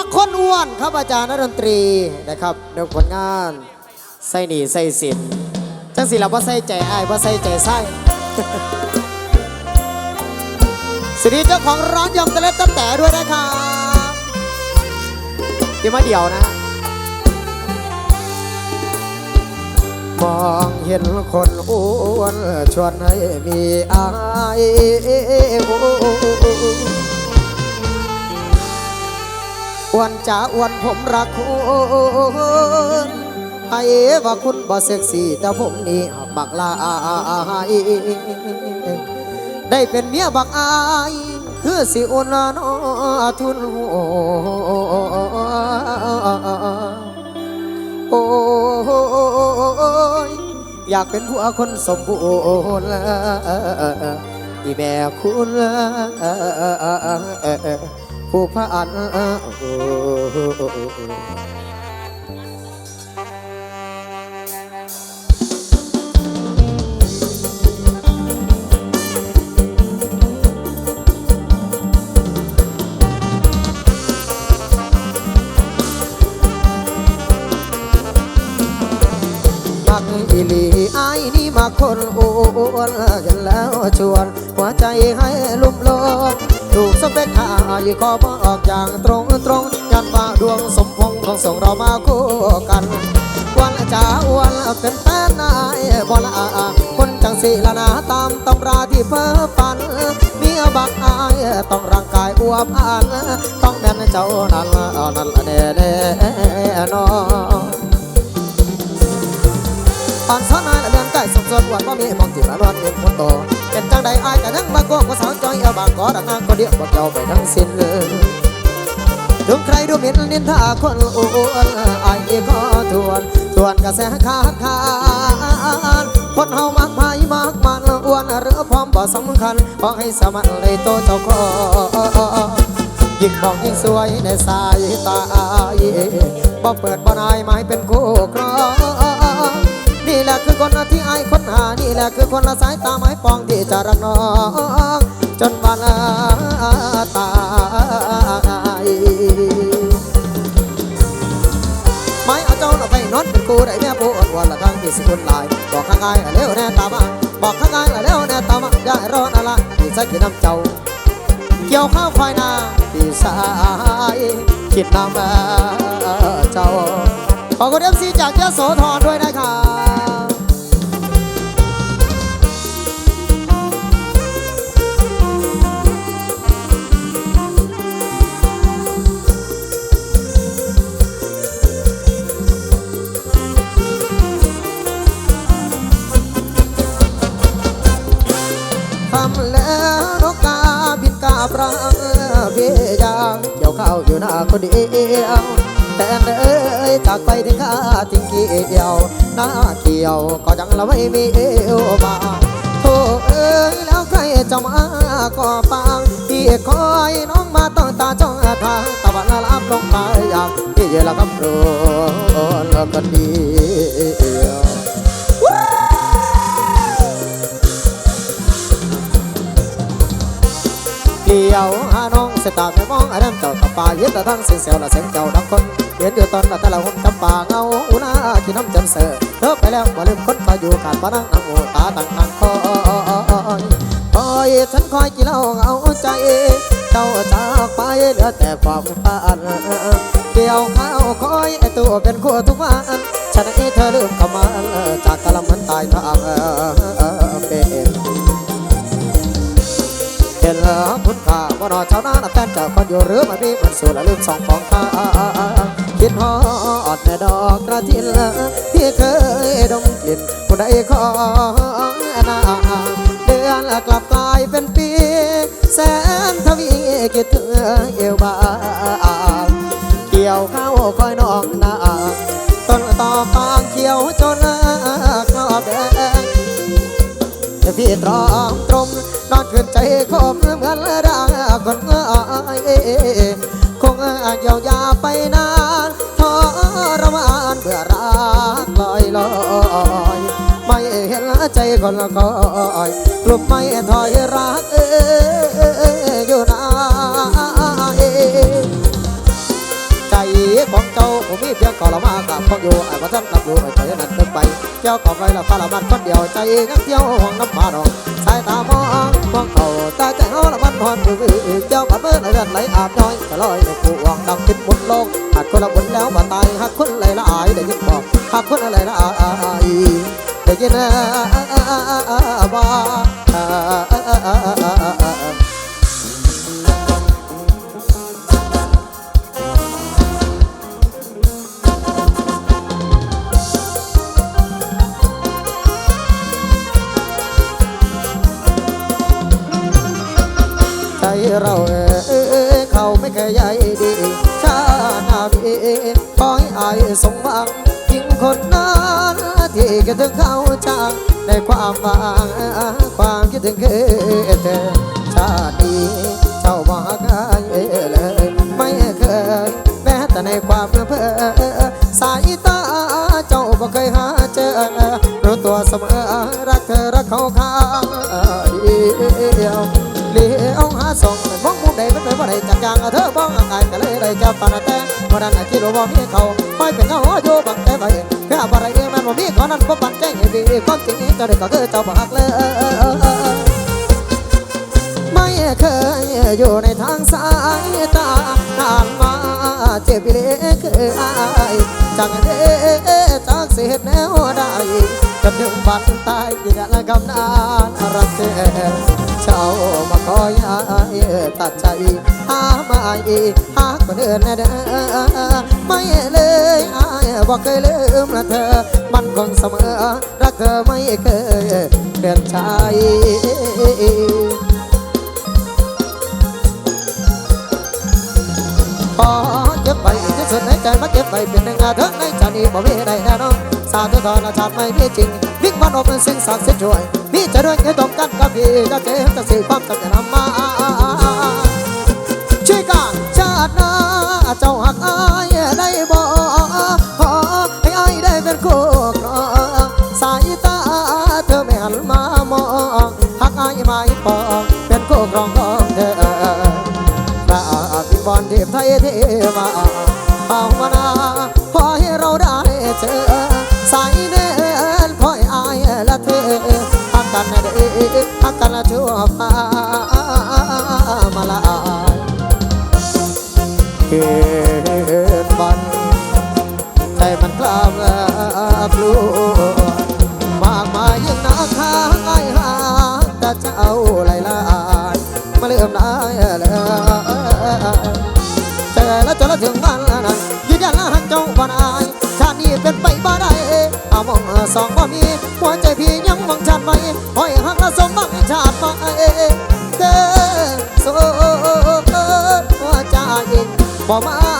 มักคนอ้วนครับอาจารย์นักดนตรีนะครับในผลงานใส่หนีใส่สินจังสิเราว่าใส่ใจอ้ายว่าใส่ใจไส้สวัสดีเจ้าของร้านยำตะเล็ดตะแต่ด้วยนะครับเดี๋ยวมาเดี่ยวนะมองเห็นคนอ้วนชวนให้มีอาย อ้วนจ๋าอ้วนผมรักคุณไอ้ว่าคุณบ่เซ็กซี่แต่ผมนี่บักลายได้เป็นเมียบักอายคือสิอุนนอทุนหัวโอ้ยอยากเป็นผัวคนสมบูรณ์อีแม่คุณ ผู้พาน คนอ้วนกันแล้วชวน หัวใจให้ลุ่มโลงถูกสเปคหายขอบอกอย่างตรงตรงยันว่าดวงสมพงษ์ของส่งเรามาคู่กันวันจ้าอ้วนเป็นแฟนนายบอลาคนจังสีละนาตามตำราที่เพ้อฝันเมียบักอายต้องร่างกายอวบอันต้องแม่นเจ้านั่นนั่นแน่แน่นอนปานสนายละเดือน ใกล้สมส่วนวันว่ามีมองจิตละนวลเป็นคนโตเป็นจังใดอายกันยังมาโกงว่าสาวจอยเอาบางกอดังงานก็เดียวบ่เจ้าไปทั้งสิ้นถึงใครดูหมิ่นนินทาคนอ้วนอายก็ทวนทวนกระแสขาดขานคนเฮามากมายมากมันอ้วนหรือพร้อมบ่สำคัญขอให้สมันเลยโตเจ้าขอยิ่งบอกยิ่งสวยในสายตาบ่เปิดบ่นายหมายเป็นคู่ครอง นี่แหละคือคนที่ไอ้คนหา นี่แหละคือคนละสายตาไม้ปองที่จะรักน้อง จนวันตายไม่เอาเจ้าไปนอนเป็นกูได้แม่ปูอ่อนวันละทั้งที่สิคุณลาย บอกข้างไอ้เร็วแน่ตาบ้าบอกข้างไอ้เร็วแน่ตาบ้าอย่าให้รอนอะละที่สักกินน้ำเจ้า เกี่ยวข้าวควายนาพี่สายคิดน้ำเจ้าขอบคุณเอฟซีจากยโสธรด้วยนะครับ บินกาบรังเบียางเกี่ยวข้าวอยู่หน้าคนเดียวแต่เอ้ยจากไปถึงข้าทิ้งเกี่ยวหน้าเกี่ยวก็ยังละไม่มีเอวมาโธ่เอ้ยแล้วใครจะมาก็ปังที่คอยน้องมาต้องตาจ้องทางตะวันลับลงไปอย่างที่เยละกับโรนกันเดียว เกี่ยวหาน้องเสยตาไม่มองไอ้นั่นเจ้าตาป่าเย็ดแต่ทั้งเสียงเสียวละเสียงเจ้าดังคนเห็นอยู่ตอนละแต่ละหุ่นจำป่าเงาอุณาขี้น้ำจันเสือเธอไปแล้วมาลืมคนมาอยู่ขาดมานั่งนั่งหูตาตั้งนั่งคอยคอยฉันคอยกี่เล่าเงาใจ เจ้าจากไปเหลือแต่ความฝันเกี่ยวข้าวคอยไอตัวเป็นคู่ทุกวันฉันให้เธอลืมคำมันจากกะละมันตายทางเป็น เห็นแล้วคุณค่าว่านอเจ้าหน้าแฟนเจ้าคนอยู่หรือมามีมันสู่ละลืมสองของข้าคิดฮอดแม่ดอกกระทินที่เคยดมกลิ่นผู้ใดของนาเดือนกลับกลายเป็นปี แสนทวีคิดถึงเอวบาเกี่ยวข้าวคอยน้องนาต้นต่อฟางเขียวจนกรอบแดงพี่ตรอง ขึ้นใจคมเหมือนร่างคนเออคงเยาวยาไปนานทรมานเบื่อรักลอยลอยไม่เห็นใจคนคอยกลุ่มไม่ถอยรักเอออยู่นาน ทีของเจ้าผมมีเพียงกอละมากับพองอยู่ไอ้ว่าท่านรับรู้ไอ้ใจนั้นเดินไปเจ้าก็ไปละพาละมันคนเดียวใจยังเที่ยวห่วงน้ำปลาดองสายตามองมองเขาตาใจเฮาละมันหอนมือเจ้าปัดมือไหลเลือดไหลอาบย้อยจะลอยในผู้หวังดังคิดมุดโลกหากคนละบุญแล้วบ่ตายหากคนไหลละอายได้ยินบอกหากคนอะไรละอายได้ยินบ่ใเราเอ้ยเขาไม่เคยใหญ่ดี ชานาบีขอให้อายสมหวังยิ่งคนนั้นที่คิดถึงเขาจังในความหวังความคิดถึงคือเธอชาตินี้เจ้าบอกกันเลยไม่เคยแม้แต่ในความเพลิเพอสายตาเจ้าบ่เคยหาเจอรู้ตัวเสมอรักเธอรักเขาข้างเดียวเลี้ยวหาสอง มุมใดมันเป็นว่าใดจางเธอบ้องอายก็เลยได้จับปานแต่เมื่อนั้นคิดว่าบ่มีเขาไม่เป็นเงาอยู่บังแต่ใบแค่บ่ได้มันบ่มีเขานั้นบ่ปันแจ้งให้ดีความจริงเจ้าได้ก็คือเจ้าบ่ฮักเลยไม่เคยอยู่ในทางสายตานานมาเจ็บเล็กคืออายจังเด้จากเสียแนวได้จนถึงวันตายยิ่งละกำนานรักเธอ เจ้ามาคอยอายตัดใจหาไม่หาคนอื่นเด้อไม่เลยอายบอกเคยลืมละเธอ มันคงเสมอรักเธอไม่เคยเปลี่ยนใจขอเก็บไปที่สุดในใจมาเก็บไปเป็นหนึ่งอาเถิดในชาตินี้บ่มีใดแน่นอน สาธุทรชาติไม่มีจริงวิ่งมันออกเป็นสิ่งศักดิ์สิทธิ์ช่วย มีจะด้วยให้ตรงกันกับพี่จะเจ็บจะสื่อความจำเป็นำมาช่วยกันชาติหน้าเจ้าหักอายได้บ่ขอให้อายได้เป็นคู่ครองสายตาเธอไม่หันมามองหักอายไม่ปองเป็นคู่ครองของเธอพระบิบอนเทพไทยเทมา ชั่วฟ้ามาลายเกิดบันใจมันกล้ามกลัวมากมายยังนักหาไอ้หาแต่เจ้าไหลลายมาเลื่อมได้เลยแต่แล้วจนละถึงวันนั้นยืนยันละหักเจ้าวันอายชาตินี้เป็นไปบ่ได้เอามองสองบ่มี หัวใจพี่ยังหวังชาติใหม่หอยหักละสมบังชาติไหมเด้อโซหัวใจบ่มา